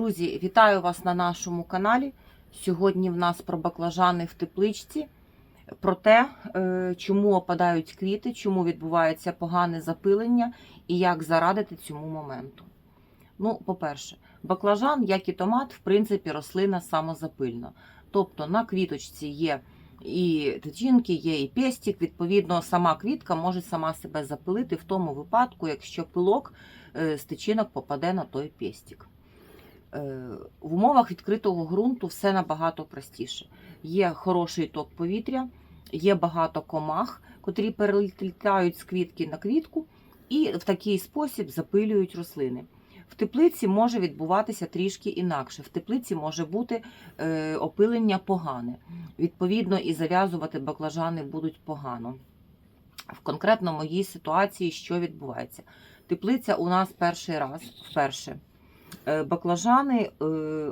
Друзі, вітаю вас на нашому каналі. Сьогодні в нас про баклажани в тепличці, про те, е, чому опадають квіти, чому відбувається погане запилення і як зарадити цьому моменту. Ну, по-перше, баклажан, як і томат, в принципі, рослина самозапильна. Тобто на квіточці є і тичинки, є і пестик. Відповідно, сама квітка може сама себе запилити в тому випадку, якщо пилок е, з тичинок попаде на той пестик. Е, В умовах відкритого ґрунту все набагато простіше. Є хороший ток повітря, є багато комах, котрі перелітають з квітки на квітку і в такий спосіб запилюють рослини. В теплиці може відбуватися трішки інакше. В теплиці може бути е, опилення погане. Відповідно, і зав'язувати баклажани будуть погано. В конкретно моїй ситуації що відбувається? Теплиця у нас перший раз, вперше. Е, Баклажани, е,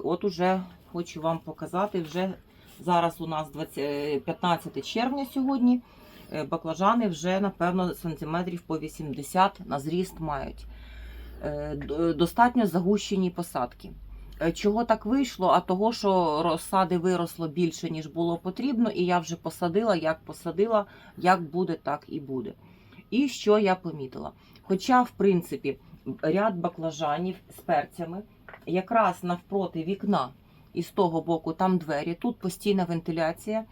от уже хочу вам показати, вже зараз у нас 20, е, 15 червня сьогодні. Е, Баклажани вже, напевно, сантиметрів по 80 на зріст мають. Е, Достатньо загущені посадки. Е, Чого так вийшло? А того, що розсади виросло більше, ніж було потрібно, і я вже посадила, як посадила, як буде, так і буде. І що я помітила? Хоча, в принципі, ряд баклажанів з перцями, якраз навпроти вікна, і з того боку там двері, тут постійна вентиляція,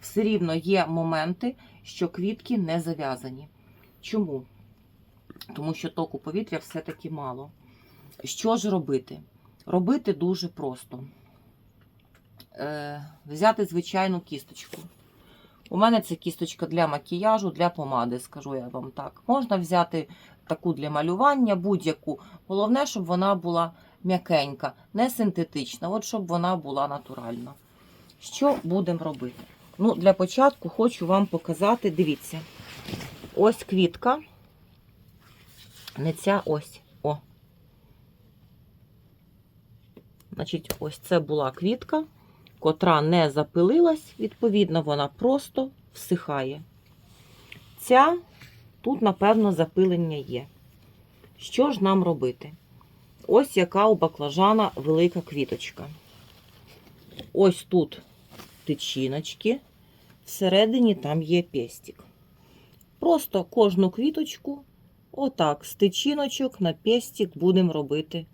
все рівно є моменти, що квітки не зав'язані. Чому? Тому що току повітря все-таки мало. Що ж робити? Робити дуже просто. Е, взяти звичайну кісточку. У мене це кісточка для макіяжу, для помади, скажу я вам так. Можна взяти таку для малювання, будь-яку. Головне, щоб вона була м'якенька, не синтетична, от щоб вона була натуральна. Що будемо робити? Ну, для початку хочу вам показати, дивіться, ось квітка. Не ця ось. О. Значить, ось це була квітка, котра не запилилась, відповідно, вона просто всихає. Ця тут, напевно, запилення є. Що ж нам робити? Ось яка у баклажана велика квіточка. Ось тут тичиночки, всередині там є пестик. Просто кожну квіточку, отак, з тичиночок на пестик будемо робити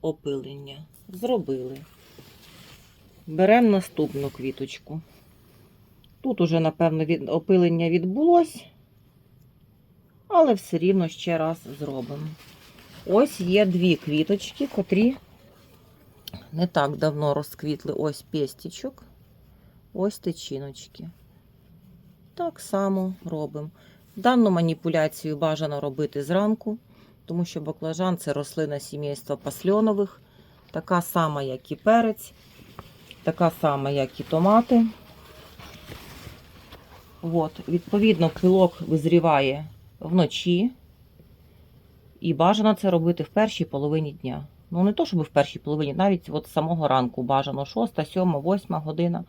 опилення. Зробили. Беремо наступну квіточку. Тут уже, напевно, опилення відбулось, але все рівно ще раз зробимо. Ось є дві квіточки, котрі не так давно розквітли. Ось пестічок, ось тичиночки. Так само робимо. Дану маніпуляцію бажано робити зранку, тому що баклажан це рослина сімейства пасльонових, така сама, як і перець, така сама, як і томати. От, відповідно, пилок визріває вночі. І бажано це робити в першій половині дня. Ну, не то, щоб в першій половині, навіть от з самого ранку бажано 6, 7, 8 година.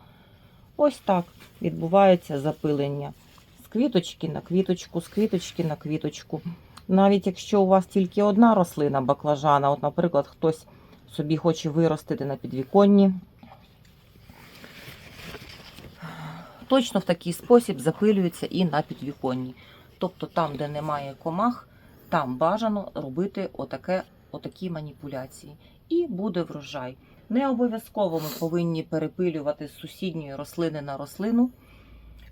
Ось так відбувається запилення. З квіточки на квіточку, з квіточки на квіточку. Навіть якщо у вас тільки одна рослина баклажана, от, наприклад, хтось собі хоче виростити на підвіконні, точно в такий спосіб запилюється і на підвіконні. Тобто там, де немає комах, там бажано робити отаке, отакі маніпуляції. І буде врожай. Не обов'язково ми повинні перепилювати з сусідньої рослини на рослину.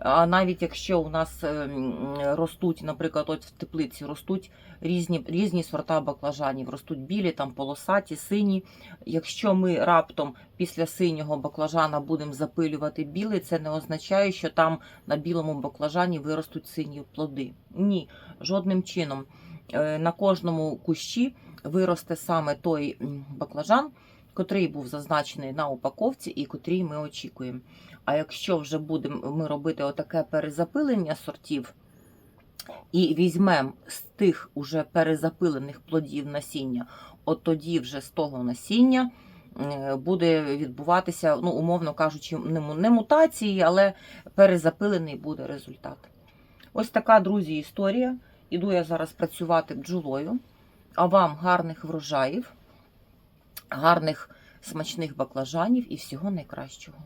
А навіть якщо у нас ем, ростуть, наприклад, от в теплиці ростуть різні, різні сорта баклажанів, ростуть білі, там полосаті, сині. Якщо ми раптом після синього баклажана будемо запилювати білий, це не означає, що там на білому баклажані виростуть сині плоди. Ні, жодним чином. Е, На кожному кущі виросте саме той баклажан, котрий був зазначений на упаковці і котрий ми очікуємо. А якщо вже будемо ми робити отаке перезапилення сортів і візьмемо з тих уже перезапилених плодів насіння, от тоді вже з того насіння буде відбуватися, ну, умовно кажучи, не мутації, але перезапилений буде результат. Ось така, друзі, історія. Іду я зараз працювати бджолою. А вам гарних врожаїв, гарних смачних баклажанів і всього найкращого.